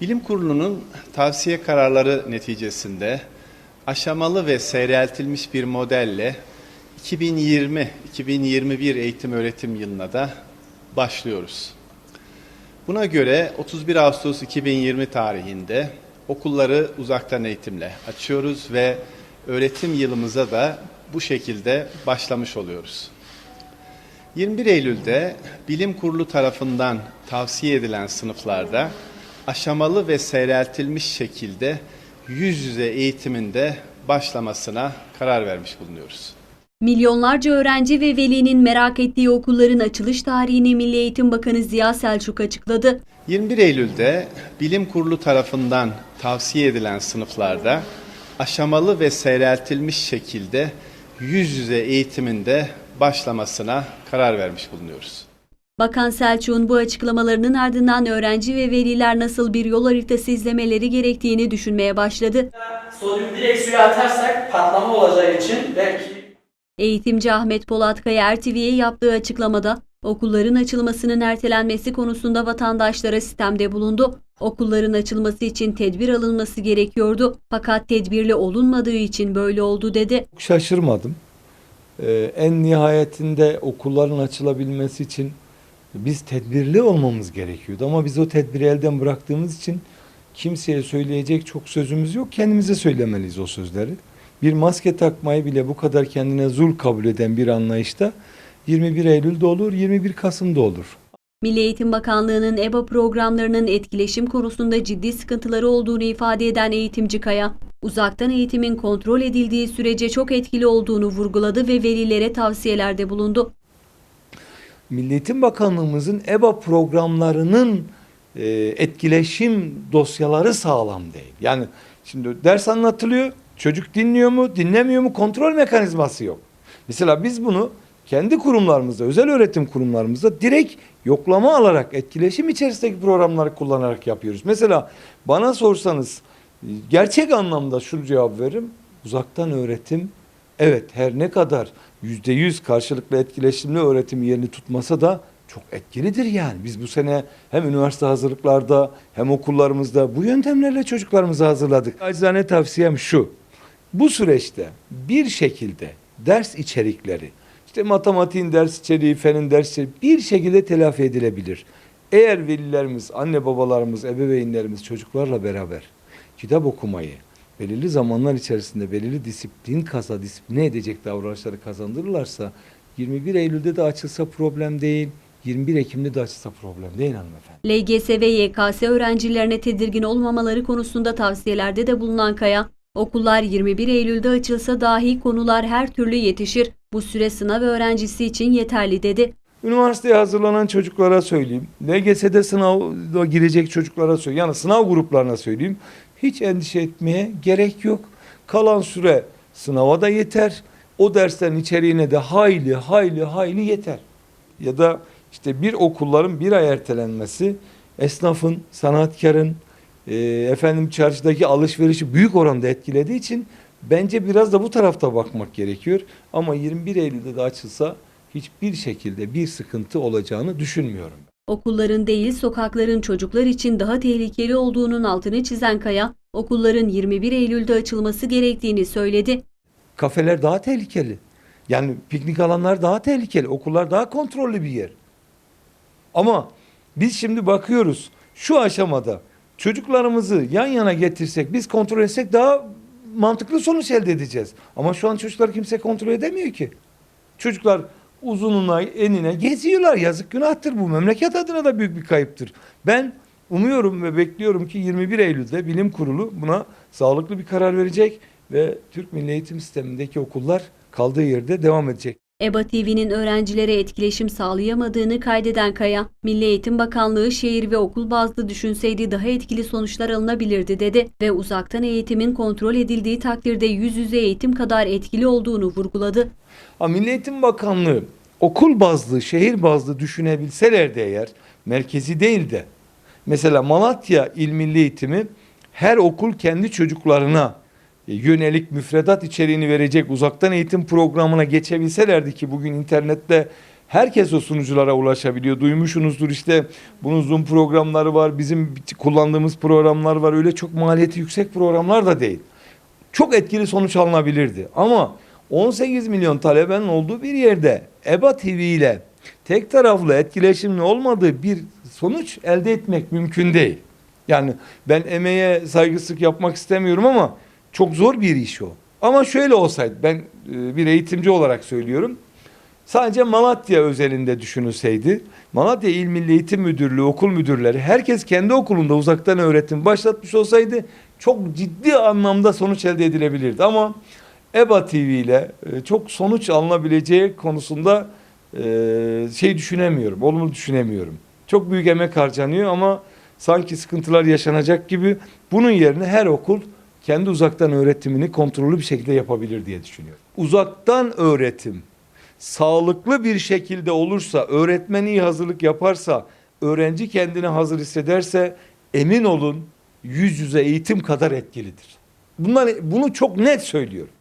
Bilim Kurulu'nun tavsiye kararları neticesinde aşamalı ve seyreltilmiş bir modelle 2020-2021 eğitim öğretim yılına da başlıyoruz. Buna göre 31 Ağustos 2020 tarihinde okulları uzaktan eğitimle açıyoruz ve öğretim yılımıza da bu şekilde başlamış oluyoruz. 21 Eylül'de Bilim Kurulu tarafından tavsiye edilen sınıflarda aşamalı ve seyreltilmiş şekilde yüz yüze eğitiminde başlamasına karar vermiş bulunuyoruz. Milyonlarca öğrenci ve velinin merak ettiği okulların açılış tarihini Milli Eğitim Bakanı Ziya Selçuk açıkladı. 21 Eylül'de Bilim Kurulu tarafından tavsiye edilen sınıflarda aşamalı ve seyreltilmiş şekilde yüz yüze eğitiminde başlamasına karar vermiş bulunuyoruz. Bakan Selçuk'un bu açıklamalarının ardından öğrenci ve veliler nasıl bir yol haritası izlemeleri gerektiğini düşünmeye başladı. Sodyum direkt suya atarsak patlama olacağı için belki Eğitimci Ahmet Polatkaya RTV'ye yaptığı açıklamada okulların açılmasının ertelenmesi konusunda vatandaşlara sistemde bulundu. Okulların açılması için tedbir alınması gerekiyordu. Fakat tedbirli olunmadığı için böyle oldu dedi. Çok şaşırmadım. Ee, en nihayetinde okulların açılabilmesi için biz tedbirli olmamız gerekiyordu. Ama biz o tedbiri elden bıraktığımız için kimseye söyleyecek çok sözümüz yok. Kendimize söylemeliyiz o sözleri. Bir maske takmayı bile bu kadar kendine zul kabul eden bir anlayışta 21 Eylül'de olur, 21 Kasım'da olur. Milli Eğitim Bakanlığı'nın EBA programlarının etkileşim konusunda ciddi sıkıntıları olduğunu ifade eden eğitimci Kaya, uzaktan eğitimin kontrol edildiği sürece çok etkili olduğunu vurguladı ve velilere tavsiyelerde bulundu. Milli Eğitim Bakanlığımızın EBA programlarının e, etkileşim dosyaları sağlam değil. Yani şimdi ders anlatılıyor, çocuk dinliyor mu, dinlemiyor mu kontrol mekanizması yok. Mesela biz bunu kendi kurumlarımızda, özel öğretim kurumlarımızda direkt yoklama alarak, etkileşim içerisindeki programları kullanarak yapıyoruz. Mesela bana sorsanız gerçek anlamda şu cevap veririm. Uzaktan öğretim evet her ne kadar yüzde yüz karşılıklı etkileşimli öğretim yerini tutmasa da çok etkilidir yani. Biz bu sene hem üniversite hazırlıklarda hem okullarımızda bu yöntemlerle çocuklarımızı hazırladık. Acizane tavsiyem şu. Bu süreçte bir şekilde ders içerikleri, işte matematiğin ders içeriği, fenin ders içeriği bir şekilde telafi edilebilir. Eğer velilerimiz, anne babalarımız, ebeveynlerimiz çocuklarla beraber kitap okumayı, belirli zamanlar içerisinde belirli disiplin kasa, disipline edecek davranışları kazandırırlarsa 21 Eylül'de de açılsa problem değil, 21 Ekim'de de açılsa problem değil hanımefendi. LGS ve YKS öğrencilerine tedirgin olmamaları konusunda tavsiyelerde de bulunan Kaya, okullar 21 Eylül'de açılsa dahi konular her türlü yetişir. Bu süre sınav öğrencisi için yeterli dedi. Üniversiteye hazırlanan çocuklara söyleyeyim. LGS'de sınava girecek çocuklara söyleyeyim. Yani sınav gruplarına söyleyeyim. Hiç endişe etmeye gerek yok. Kalan süre sınava da yeter. O derslerin içeriğine de hayli hayli hayli yeter. Ya da işte bir okulların bir ay ertelenmesi esnafın, sanatkarın, e, efendim çarşıdaki alışverişi büyük oranda etkilediği için bence biraz da bu tarafta bakmak gerekiyor. Ama 21 Eylül'de de açılsa hiçbir şekilde bir sıkıntı olacağını düşünmüyorum. Okulların değil sokakların çocuklar için daha tehlikeli olduğunun altını çizen Kaya, okulların 21 Eylül'de açılması gerektiğini söyledi. Kafeler daha tehlikeli. Yani piknik alanlar daha tehlikeli. Okullar daha kontrollü bir yer. Ama biz şimdi bakıyoruz şu aşamada çocuklarımızı yan yana getirsek, biz kontrol etsek daha mantıklı sonuç elde edeceğiz. Ama şu an çocuklar kimse kontrol edemiyor ki. Çocuklar uzununa, enine geziyorlar. Yazık günahtır bu. Memleket adına da büyük bir kayıptır. Ben umuyorum ve bekliyorum ki 21 Eylül'de bilim kurulu buna sağlıklı bir karar verecek ve Türk Milli Eğitim Sistemi'ndeki okullar kaldığı yerde devam edecek. EBA TV'nin öğrencilere etkileşim sağlayamadığını kaydeden Kaya, Milli Eğitim Bakanlığı şehir ve okul bazlı düşünseydi daha etkili sonuçlar alınabilirdi dedi ve uzaktan eğitimin kontrol edildiği takdirde yüz yüze eğitim kadar etkili olduğunu vurguladı. Ha, Milli Eğitim Bakanlığı okul bazlı, şehir bazlı düşünebilselerdi eğer merkezi değil de mesela Malatya İl Milli Eğitimi her okul kendi çocuklarına e, yönelik müfredat içeriğini verecek uzaktan eğitim programına geçebilselerdi ki bugün internette Herkes o sunuculara ulaşabiliyor. Duymuşsunuzdur işte bunun Zoom programları var. Bizim kullandığımız programlar var. Öyle çok maliyeti yüksek programlar da değil. Çok etkili sonuç alınabilirdi. Ama 18 milyon talebenin olduğu bir yerde EBA TV ile tek taraflı etkileşimli olmadığı bir sonuç elde etmek mümkün değil. Yani ben emeğe saygısızlık yapmak istemiyorum ama çok zor bir iş o. Ama şöyle olsaydı ben e, bir eğitimci olarak söylüyorum. Sadece Malatya özelinde düşünülseydi, Malatya İl Milli Eğitim Müdürlüğü, okul müdürleri, herkes kendi okulunda uzaktan öğretim başlatmış olsaydı çok ciddi anlamda sonuç elde edilebilirdi. Ama EBA TV ile e, çok sonuç alınabileceği konusunda e, şey düşünemiyorum, olumlu düşünemiyorum. Çok büyük emek harcanıyor ama sanki sıkıntılar yaşanacak gibi bunun yerine her okul kendi uzaktan öğretimini kontrollü bir şekilde yapabilir diye düşünüyorum. Uzaktan öğretim sağlıklı bir şekilde olursa, öğretmen iyi hazırlık yaparsa, öğrenci kendini hazır hissederse emin olun yüz yüze eğitim kadar etkilidir. Bunlar bunu çok net söylüyorum.